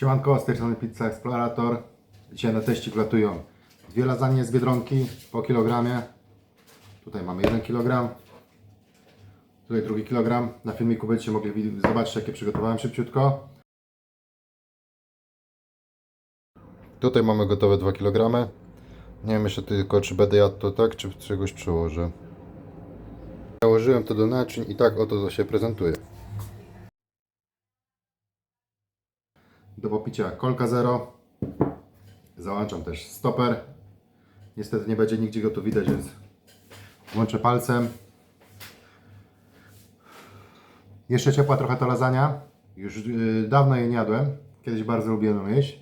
Siemanko, z tej strony Pizza Explorator. Dzisiaj na teście glatują dwie lasagne z Biedronki po kilogramie. Tutaj mamy 1 kg. Tutaj drugi kilogram. Na filmiku będziecie mogli zobaczyć jakie przygotowałem szybciutko. Tutaj mamy gotowe 2 kg. Nie wiem jeszcze tylko czy będę jadł to tak, czy czegoś przełożę. Założyłem to do naczyń i tak oto to się prezentuje. Do popicia kolka zero. Załączam też stoper. Niestety nie będzie nigdzie go tu widać, więc włączę palcem. Jeszcze ciepła trochę ta lasagna. Już yy, dawno jej nie jadłem. Kiedyś bardzo lubiłem ją jeść.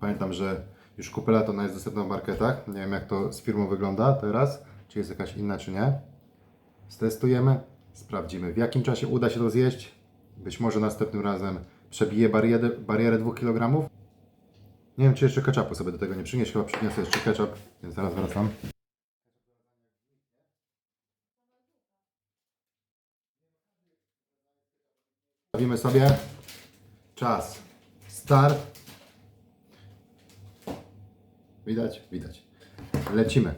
Pamiętam, że już kupę lat ona jest dostępna w marketach. Nie wiem jak to z firmą wygląda teraz. Czy jest jakaś inna, czy nie. Stestujemy. Sprawdzimy w jakim czasie uda się to zjeść. Być może następnym razem przebije barierę, barierę 2 kg. Nie wiem, czy jeszcze ketchupu sobie do tego nie przynieść. Chyba przyniosę jeszcze ketchup, więc zaraz wracam. Stawimy sobie czas. Start. Widać? Widać. Lecimy.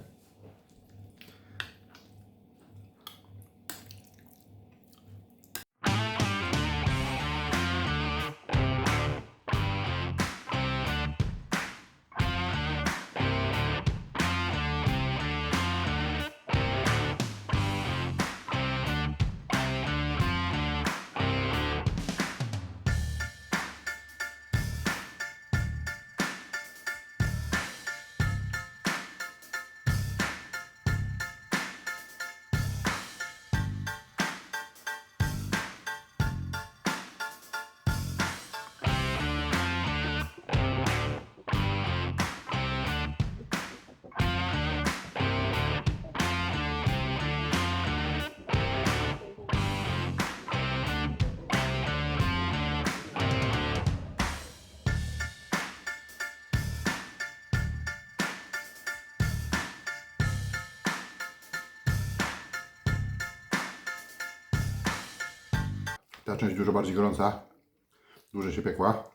Ta część dużo bardziej gorąca. Dłużej się piekła.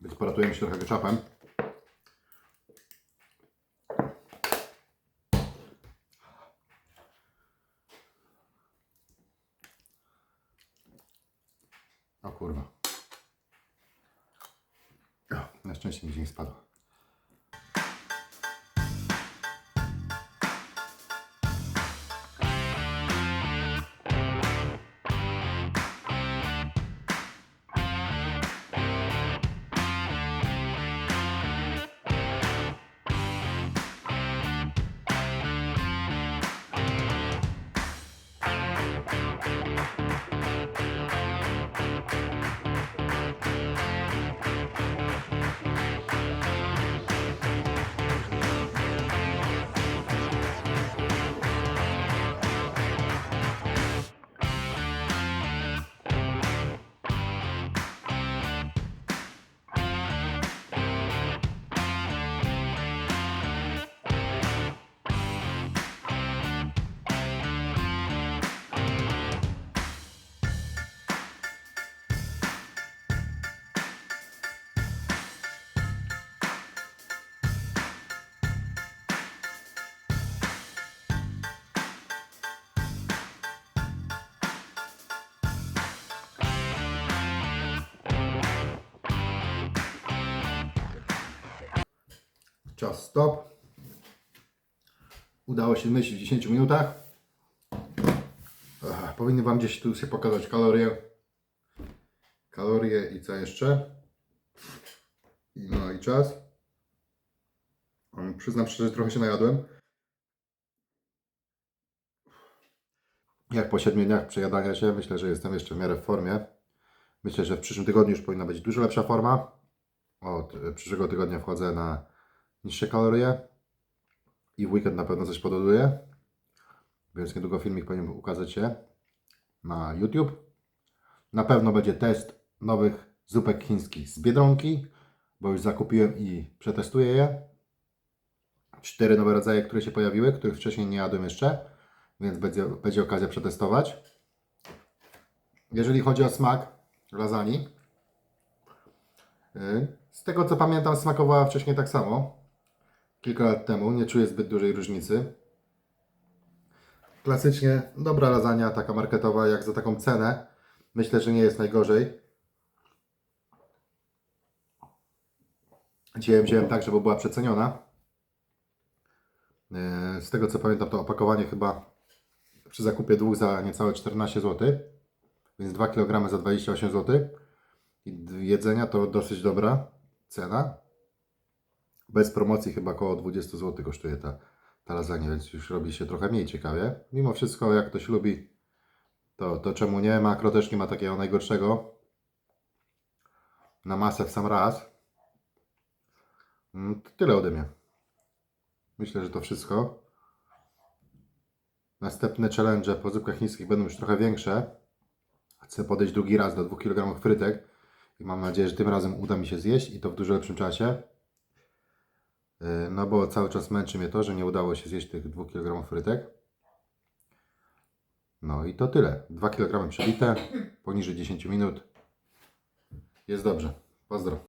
Więc poratujemy się trochę ketchupem. O kurwa. Na szczęście nigdzie nie spadło. Czas stop. Udało się zmieścić w 10 minutach. Ach, powinny Wam gdzieś tu się pokazać kalorie. Kalorie i co jeszcze? No i czas. Przyznam szczerze, że trochę się najadłem. Jak po 7 dniach przejadania się, myślę, że jestem jeszcze w miarę w formie. Myślę, że w przyszłym tygodniu już powinna być dużo lepsza forma. Od e, przyszłego tygodnia wchodzę na niższe kalorie i w weekend na pewno coś pododuję. Więc niedługo filmik powinien ukazać się na YouTube. Na pewno będzie test nowych zupek chińskich z Biedronki, bo już zakupiłem i przetestuję je. Cztery nowe rodzaje, które się pojawiły, których wcześniej nie jadłem jeszcze, więc będzie, będzie okazja przetestować. jeżeli chodzi o smak lasagne, y, z tego co pamiętam, smakowała wcześniej tak samo. Kilka lat temu. Nie czuję zbyt dużej różnicy. Klasycznie dobra lasagna, taka marketowa, jak za taką cenę. Myślę, że nie jest najgorzej. Dzisiaj wziąłem tak, żeby była przeceniona. Yy, Z tego co pamiętam, to opakowanie chyba przy zakupie dwóch za niecałe 14 zł, więc 2 kg za 28 zł. I jedzenia to dosyć dobra cena. Bez promocji chyba około 20 zł kosztuje ta, ta lasagna, więc już robi się trochę mniej ciekawie. Mimo wszystko, jak ktoś lubi, to, to czemu nie? Makro też nie ma takiego najgorszego. Na masę w sam raz. Mm, To tyle ode mnie. Myślę, że to wszystko. Następne challenge po zupkach chińskich będą już trochę większe. Chcę podejść drugi raz do 2 kg frytek i mam nadzieję, że tym razem uda mi się zjeść i to w dużo lepszym czasie. Yy, No bo cały czas męczy mnie to, że nie udało się zjeść tych 2 kg frytek. No i to tyle. 2 kg przebite, poniżej 10 minut. Jest dobrze. Pozdro.